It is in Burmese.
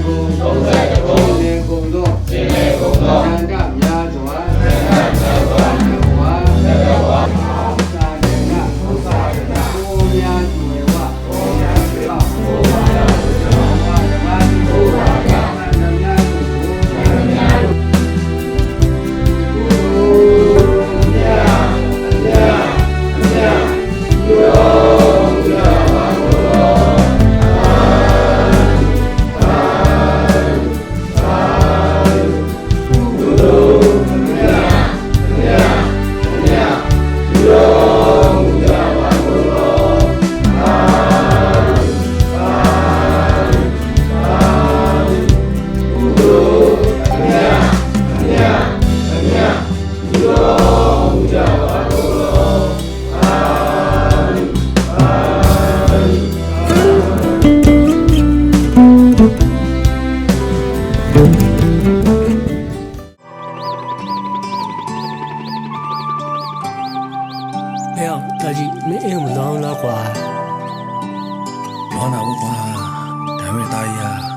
cego, အဲ့အောင်တာကြီးမင်းအိမ်မလောင်းလားကွာလောနာဘူးကွာဒါပေမဲ့တာကြီးဟာ